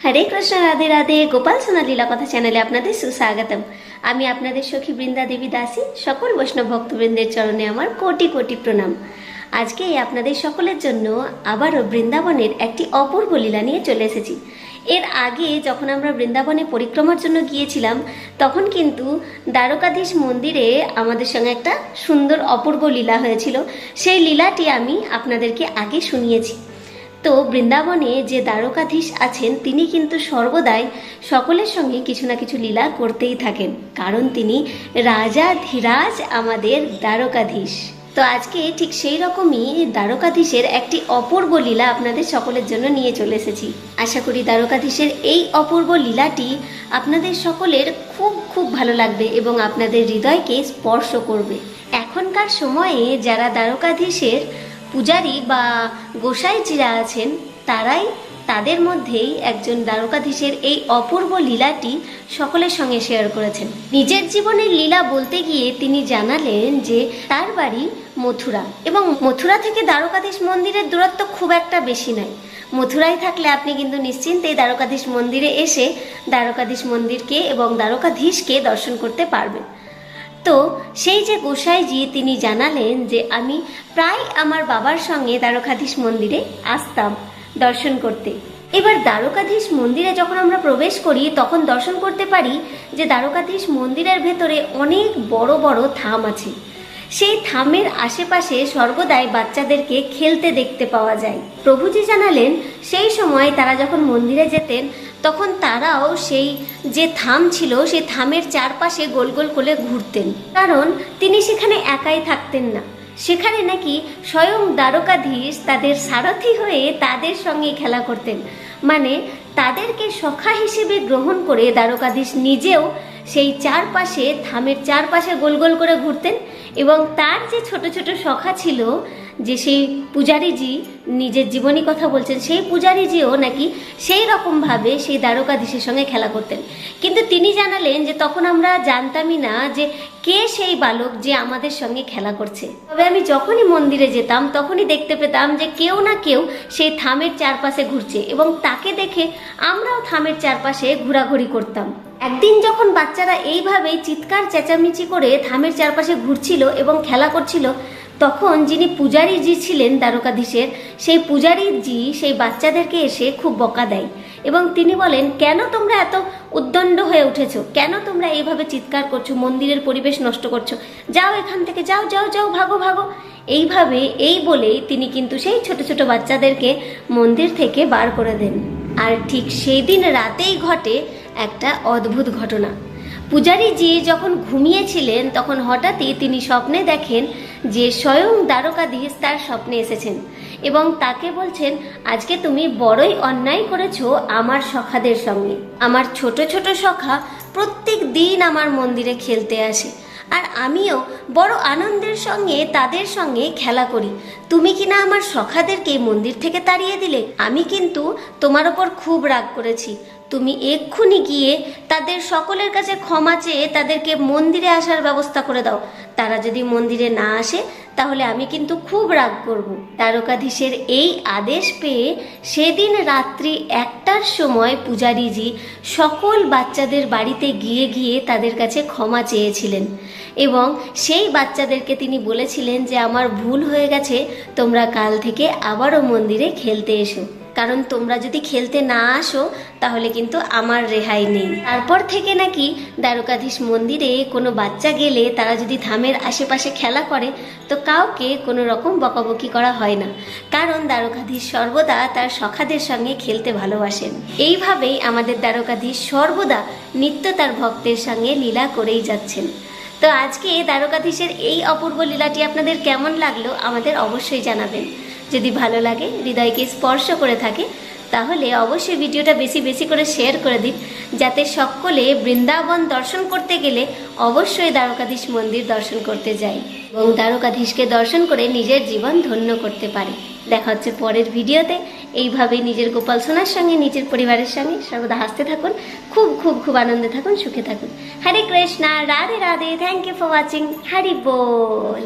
হরে কৃষ্ণ, রাধে রাধে। গোপাল সোনা লীলা কথা চ্যানেলে আপনাদের সুস্বাগতম। আমি আপনাদের সখী বৃন্দা দেবী দাসী, সকল বৈষ্ণব ভক্তবৃন্দের চরণে আমার কোটি কোটি প্রণাম। আজকে আপনাদের সকলের জন্য আবারও বৃন্দাবনের একটি অপূর্ব লীলা নিয়ে চলে এসেছি। এর আগে যখন আমরা বৃন্দাবনে পরিক্রমার জন্য গিয়েছিলাম, তখন কিন্তু দ্বারকাধীশ মন্দিরে আমাদের সঙ্গে একটা সুন্দর অপূর্ব লীলা হয়েছিল। সেই লীলাটি আমি আপনাদেরকে আগে শুনিয়েছি। তো বৃন্দাবনে যে দ্বারকাধীশ আছেন, তিনি কিন্তু সর্বদাই সকলের সঙ্গে কিছু না কিছু লীলা করতেই থাকেন। কারণ তিনি রাজা ধীরাজ আমাদের দ্বারকাধীশ। তো আজকে ঠিক সেই রকমই দ্বারকাধীশের একটি অপূর্ব লীলা আপনাদের সকলের জন্য নিয়ে চলে এসেছি। আশা করি দ্বারকাধীশের এই অপূর্ব লীলাটি আপনাদের সকলের খুব খুব ভালো লাগবে এবং আপনাদের হৃদয়কে স্পর্শ করবে। এখনকার সময়ে যারা দ্বারকাধীশের পূজারী বা গোসাইজিরা আছেন, তারাই তাদের মধ্যেই একজন দ্বারকাধীশের এই অপূর্ব লীলাটি সকলের সঙ্গে শেয়ার করেছেন। নিজের জীবনের লীলা বলতে গিয়ে তিনি জানালেন যে তার বাড়ি মথুরা এবং মথুরা থেকে দ্বারকাধীশ মন্দিরের দূরত্ব খুব একটা বেশি নয়। মথুরায় থাকলে আপনি কিন্তু নিশ্চিন্তেই দ্বারকাধীশ মন্দিরে এসে দ্বারকাধীশ মন্দিরকে এবং দ্বারকাধীশকে দর্শন করতে পারবেন। তো সেই যে গোসাইজি তিনি জানালেন যে আমি প্রায় আমার বাবার সঙ্গে দ্বারকাধীশ মন্দিরে আসতাম দর্শন করতে। এবার দ্বারকাধীশ মন্দিরে যখন আমরা প্রবেশ করি, তখন দর্শন করতে পারি যে দ্বারকাধীশ মন্দিরের ভেতরে অনেক বড় বড় থাম আছে। সেই থামের আশেপাশে সর্বদাই বাচ্চাদেরকে খেলতে দেখতে পাওয়া যায়। প্রভুজি জানালেন, সেই সময় তারা যখন মন্দিরে যেতেন, তখন তারাও সেই যে থাম ছিল, সেই থামের চারপাশে গোল গোল করে ঘুরতেন। কারণ তিনি সেখানে একাই থাকতেন না। সেখানে নাকি স্বয়ং দ্বারকাধীশ তাদের সারথি হয়ে তাদের সঙ্গে খেলা করতেন। মানে তাদেরকে সখা হিসেবে গ্রহণ করে দ্বারকাধীশ নিজেও সেই চারপাশে, থামের চারপাশে গোল গোল করে ঘুরতেন। এবং তার যে ছোট ছোট শখা ছিল, যে সেই পূজারীজি নিজের জীবনী কথা বলছেন, সেই পূজারীজিও নাকি সেই রকমভাবে সেই দ্বারকাধীশের সঙ্গে খেলা করতেন। কিন্তু তিনি জানালেন যে তখন আমরা জানতামই না যে কে সেই বালক যে আমাদের সঙ্গে খেলা করছে? তবে আমি যখনই মন্দিরে যেতাম, তখনই দেখতে পেতাম যে কেউ না কেউ সেই থামের চারপাশে ঘুরছে এবং তাকে দেখে আমরাও থামের চারপাশে ঘোরাঘুরি করতাম। একদিন যখন বাচ্চারা এইভাবেই চিৎকার চেঁচামেচি করে থামের চারপাশে ঘুরছিল এবং খেলা করছিল তখন যিনি পূজারী জি ছিলেন দ্বারকাধীশের, সেই পূজারী জি সেই বাচ্চাদেরকে এসে খুব বকা দেয় এবং তিনি বলেন, কেন তোমরা এত উদ্দণ্ড হয়ে উঠেছো? কেন তোমরা এইভাবে চিৎকার করছ? মন্দিরের পরিবেশ নষ্ট করছ? যাও এখান থেকে, যাও যাও যাও, ভাগো ভাগো। এইভাবে, এই বলেই তিনি কিন্তু সেই ছোট ছোট বাচ্চাদেরকে মন্দির থেকে বার করে দেন। আর ঠিক সেই দিন রাতেই ঘটে একটা অদ্ভুত ঘটনা। পূজারীজি যখন ঘুমিয়েছিলেন, তখন হঠাৎই তিনি স্বপ্নে দেখেন যে স্বয়ং দ্বারকাধীশ তার স্বপ্নে এসেছেন এবং তাকে বলছেন, আজকে তুমি বড়ই অন্যায় করেছ আমার সখাদের সঙ্গে। আমার ছোট ছোট সখা প্রত্যেক দিন আমার মন্দিরে খেলতে আসে আর আমিও বড় আনন্দের সঙ্গে তাদের সঙ্গে খেলা করি। তুমি কি না আমার সখাদেরকে মন্দির থেকে তাড়িয়ে দিলে? আমি কিন্তু তোমার ওপর খুব রাগ করেছি। তুমি এক্ষুনি গিয়ে তাদের সকলের কাছে ক্ষমা চেয়ে তাদেরকে মন্দিরে আসার ব্যবস্থা করে দাও। তারা যদি মন্দিরে না আসে, তাহলে আমি কিন্তু খুব রাগ করব। তারকাধীশের এই আদেশ পেয়ে সেদিন রাত্রি একটার সময় পূজারীজি সকল বাচ্চাদের বাড়িতে গিয়ে গিয়ে তাদের কাছে ক্ষমা চেয়েছিলেন এবং সেই বাচ্চাদেরকে তিনি বলেছিলেন যে, আমার ভুল হয়ে গেছে, তোমরা কাল থেকে আবারও মন্দিরে খেলতে এসো। কারণ তোমরা যদি খেলতে না আসো, তাহলে কিন্তু আমার রেহাই নেই। তারপর থেকে নাকি দ্বারকাধীশ মন্দিরে কোনো বাচ্চা গেলে তারা যদি ধামের আশেপাশে খেলা করে, তো কাউকে কোনো রকম বকাবকি করা হয় না। কারণ দ্বারকাধীশ সর্বদা তার সখাদের সঙ্গে খেলতে ভালোবাসেন। এইভাবেই আমাদের দ্বারকাধীশ সর্বদা নিত্য তার ভক্তের সঙ্গে লীলা করেই যাচ্ছেন। তো আজকে দ্বারকাধীশের এই অপূর্ব লীলাটি আপনাদের কেমন লাগল, আমাদের অবশ্যই জানাবেন। যদি ভালো লাগে, হৃদয়কে স্পর্শ করে থাকে, তাহলে অবশ্যই ভিডিওটা বেশি বেশি করে শেয়ার করে দিন। যাতে সকলে বৃন্দাবন দর্শন করতে গেলে অবশ্যই দ্বারকাধীশ মন্দির দর্শন করতে যায় এবং দ্বারকাধীশকে দর্শন করে নিজের জীবন ধন্য করতে পারে। দেখা হচ্ছে পরের ভিডিওতে। এইভাবেই নিজের গোপাল সোনার সঙ্গে, নিজের পরিবারের সঙ্গে সর্বদা হাসতে থাকুন, খুব খুব খুব আনন্দে থাকুন, সুখে থাকুন। Hare Krishna, Radhe Radhe thank you for watching Hari ball.